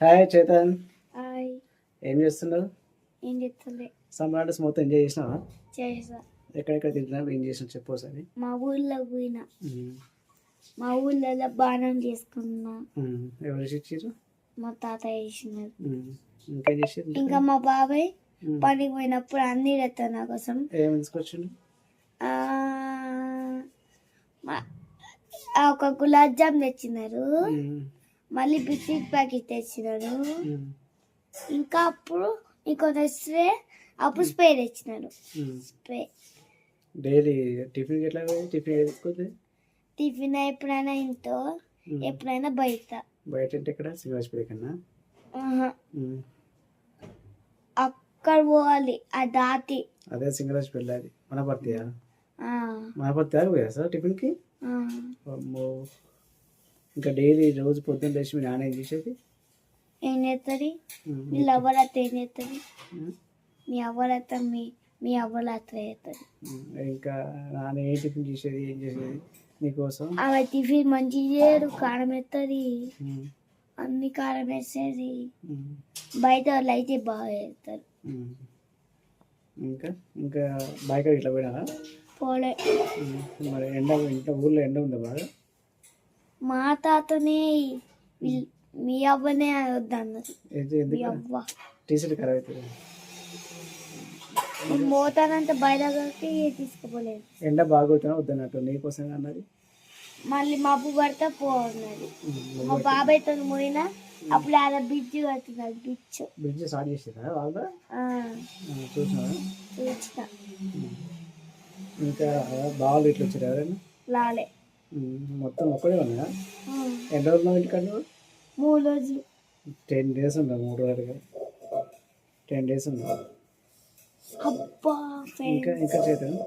Hi Chetan. Hi. ఏం చేస్తున్నావు? ఏం చెప్తుండే సమ్మర్ మొత్తం ఎంజాయ్ చేసినావా? చేసా. ఎక్కడెక్కడ తింటున్నావు ఏం చేసినావు చెప్పు ఒకసారి. మా ఊళ్ళో పోయినా. మా ఊళ్ళో బాణం చేసుకున్నా. ఎవరు ఇచ్చారు మా తాత చేసినారు. ఇంకేం చేసారు ఇంకా మా బాబాయ్. పనికి పోయినప్పుడు అన్ని తెస్తాను నా కోసం. ఏం తీసుకొచ్చిండు? ఒక గులాబ్ జామ్ తెచ్చినారు. మళ్ళీ బిస్కెట్ ప్యాకెట్ తెచ్చినారు. ఉమ్. ఇంకా అప్పుడు ఇంకొక స్ప్రే అప్పుడు స్ప్రే తెచ్చినారు. ఉమ్. స్ప్రే. డైలీ టిఫిన్ ఎట్లా టిఫిన్ టిఫిన్ ఎప్పుడైనా ఇంట్లో. ఎప్పుడైనా బయట. బయట అంటే ఇక్కడ సింహాస్పేట కన్నా. అక్కడ పోవాలి ఆ దాటి. అదే సింగరాజ్ వెళ్ళాలి మనపర్తియా ఆ, మనపర్తి దాకా పోయా సార్ టిఫిన్కి. అమ్మో. ఇంకా డైలీ రోజు పొద్దున్న లేచి మీ నాన్న ఏం చేసేది ఏం చేస్తుంది. మీ లవ్వర్ అత్త ఏం చేస్తుంది. మీ అవ్వల అత్త మీ మీ అవ్వల అత్త చేస్తుంది. ఇంకా నాన్న ఏ టిఫిన్ చేసేది ఏం చేసేది నీకోసం ఆమె టిఫిన్ మంచి చేయరు కారం ఎత్తది. అన్ని కారం వేసేది. బయట వాళ్ళు అయితే బాగా చేస్తారు. ఇంకా ఇంకా బైక్ ఇట్లా పోయినా పోలే మరి ఎండ ఇంట్లో ఊర్లో ఎండ ఉందా బాగా మా తాతనే మీ అవ్వనే వద్దన్నది మీ అవ్వ. టీషర్ట్ ఖరాబ్ అవుతుంది నేను పోతానంటే బయటకి తీసుకుపోలేదు. ఎండ బాగా కొడుతున్నా వద్దన్నట్టు నీకోసం అన్నది మళ్ళీ మబ్బు పడితే పోన్నది. మా బాబాయ్తో పోయినా అప్పుడు ఆడ బ్రిడ్జ్ కట్టినాడు బ్రిడ్జ్ బ్రిడ్జ్ స్టార్ట్ చేసేదా వాళ్ళు చూసినా? చూసిన. ఇంకా బాగా ఇట్లా వచ్చారు ఎవరైనా? లాలే ఉమ్. మొత్తం ఒక్కడే ఉన్నా ఆ, ఎన్ని రోజులు ఉన్నావు ఇంటికాడ? మూడు రోజులు. టెన్ డేస్ ఉన్నావు మూడు రోజులుగా టెన్ డేస్ ఉన్నావు అబ్బా ఇంకా ఇంకా చేతాను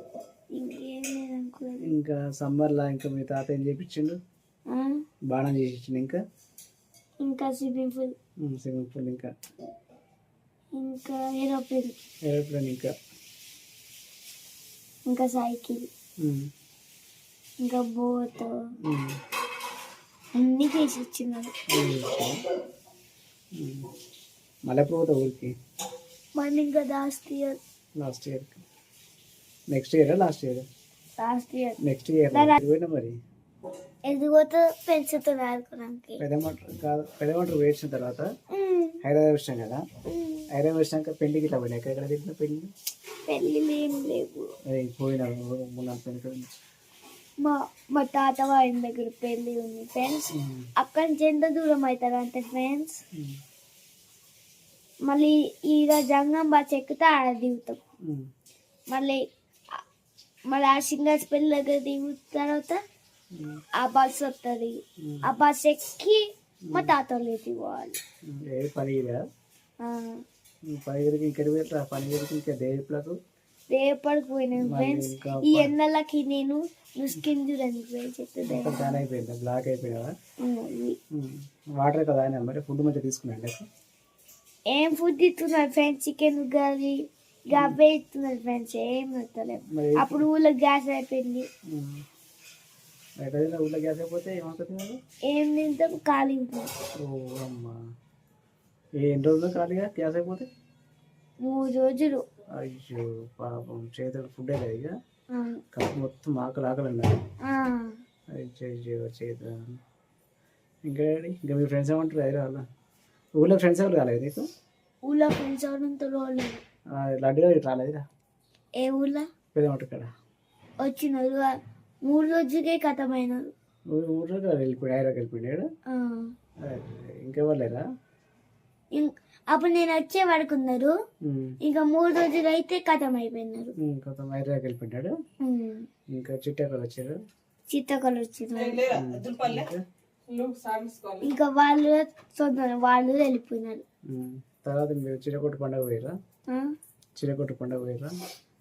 ఇంకేం సమ్మర్లో ఇంకా మీ తాత ఏం చేయించిండు బాణం చేసి ఇచ్చిండు ఇంకా? ఇంకా స్విమ్మింగ్ పూల్. స్విమ్మింగ్ పూల్ ఇంకా? ఇంకా ఏరోప్లేన్. ఏరోప్లేన్ ఇంకా? ఇంకా సైకిల్. ఇంకా ఉమ్. అన్ని చేసి ఇచ్చినారు. మళ్ళీ ఎప్పుడు పోతావు ఊరికి మళ్ళీ ఇంకా last year last year next year last year last year next year పోయినా మరి ఎదిగోతో పెన్సిల్తో ఆడుకోవడానికి పెదమంటారు కాదు పెదమంటారు వేసిన తర్వాత ఉమ్, హైదరాబాద్ వచ్చాం కదా. ఉమ్. హైదరాబాద్ వచ్చినాక పెళ్ళికి ఇట్లా పోయినా? ఎక్కడ తింటున్నా పెళ్ళి పెళ్ళిళ్ళు ఏం లేవు. పోయినా మూడు నాలుగు పెళ్ళి మా మా తాత వారి దగ్గర పెళ్ళి ఉంది ఫ్రెండ్స్ అక్కడి నుంచి ఎంత దూరం అవుతారు అంటే ఫ్రెండ్స్ మళ్ళీ ఈడ జంగం బస్ ఎక్కితే ఆడ దిగుతాం. మళ్ళీ మళ్ళీ ఆ సింగర్స్ పెళ్ళి దగ్గర దిగు తర్వాత ఆ బస్ వస్తుంది ఆ బస్ ఎక్కి మా తాత వాళ్ళకి పోవాలి. పని ఇంకా దేవిపులకు రేపటికి పోయినాం మళ్ళీ ఫ్రెండ్స్. ఈ ఎండలకి నేను నుస్కిన్ చెప్తుంది ఫ్యాన్ అయిపోయిందా? బ్లాక్ వాటర్ కదా ఆయన మరి? ఫుడ్ ఏం ఫుడ్ ఇస్తున్నారు ఫ్రెండ్స్ చికెన్ కర్రీ గవ్వే ఇస్తున్నారు ఫ్రెండ్స్ ఏం వస్తలేదు అప్పుడు ఊళ్ళో గ్యాస్ అయిపోయింది. ఉమ్. ఎక్కడైనా ఊళ్ళో గ్యాస్ అయిపోతే ఏమవుతుంది మరి ఏం తింటాం? ఖాళీ ఉంటుంది ఎన్ని రోజులు ఖాళీగా? గ్యాస్ అయిపోతే? మూడు రోజులు. అయ్యో పాపం చేతులు ఫుడ్ లేదు ఇక. ఆ, కడుపు మొత్తం ఆకలి ఆకలి ఆ, అయ్యో అయ్యో చేత. ఇంకా? ఇంకా మీ ఫ్రెండ్స్ ఏమంటారు? హైదరాబాద్ ఊళ్ళో ఫ్రెండ్స్ ఎవరు కాలేదు నీకు? ఊళ్ళో ఫ్రెండ్స్ ఎవరంతా రోజులు ఆ, లడ్డుగా ఇటు రాలేదురా ఏ ఊళ్ళో? పెద్దమంటారు ఇక్కడ వచ్చినారు. మూడు రోజులకే కథమైనారు ఊ- ఊళ్ళో వెళ్ళిపోయి హైదరాబాద్ వెళ్ళిపోయాడు ఆ, ఇంకెవరు లేరా? ఇం- అప్పుడు నేను వచ్చే వరకు ఉన్నారు ఉమ్. ఇంకా మూడు రోజులు అయితే కథం అయిపోయినారు కొంత హైదరాబాద్ వెళ్ళిపోయాడు ఉమ్, ఇంకా చుట్టాకలు వచ్చారు. చిత్తకలు వచ్చినారు ఇంకా? ఇంకా వాళ్ళు సొంత వాళ్ళు వెళ్ళిపోయినారు. తర్వాత మీరు చిరకొట్టు పండుగ పోయారా? చిరకొట్టు పండుగ పోయారా?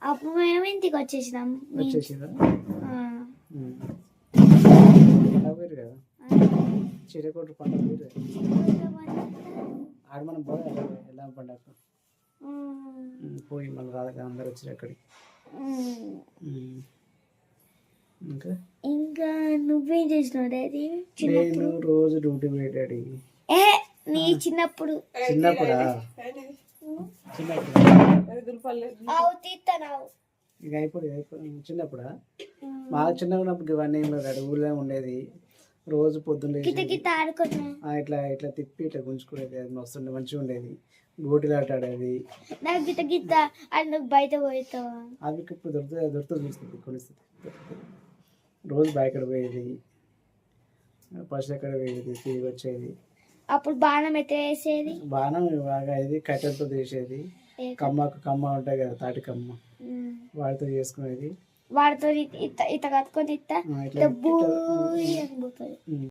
అప్పుడు మేము ఇంటికి వచ్చేసినాం. వచ్చేసిరా? కదా? చిరకొట్టు పండుగ పోయారు? ఆడ మనం పోయి ఎలా పండుగ పోయి మళ్ళీ రాదా అందరు వచ్చారు అక్కడికి. ఇంకా? ఇంకా నువ్వేం చేసినావు డాడీ నేను రోజు డ్యూటీ ఏ నీ చిన్నప్పుడు? చిన్నప్పుడా? చిన్నప్పుడు? ఇక అయిపోయి అయిపోయి చిన్నప్పుడా? మా చిన్నగా ఉన్నప్పుడు ఇవన్నీ ఏం లేదు ఊళ్ళో ఉండేది. రోజు పొద్దున్న ఇట్లా ఇట్లా తిప్పి ఇట్లా గుంజుకునేది. అది మస్తుండే మంచిగా ఉండేది. గోటీలు ఆట ఆడేది బయట పోతావా అవి ఇప్పుడు దొరుకుతుంది దొరుకుతుంది చూస్తుంది కొనిస్తుంది. రోజు బయట పోయేది. పశువు ఎక్కడ పోయేది తిరిగి వచ్చేది. అప్పుడు బాణం ఎట్లా వేసేది? బాణం బాగా ఇది కట్టెలతో చేసేది ఏ- కమ్మకు కమ్మ ఉంటాయి కదా తాటి కమ్మ. వాటితో చేసుకునేది. వాడితో ఇత ఇత కట్టుకొని ఇస్తా ఆ, ఇట్లా డబ్బు అని పోతుంది ఉమ్.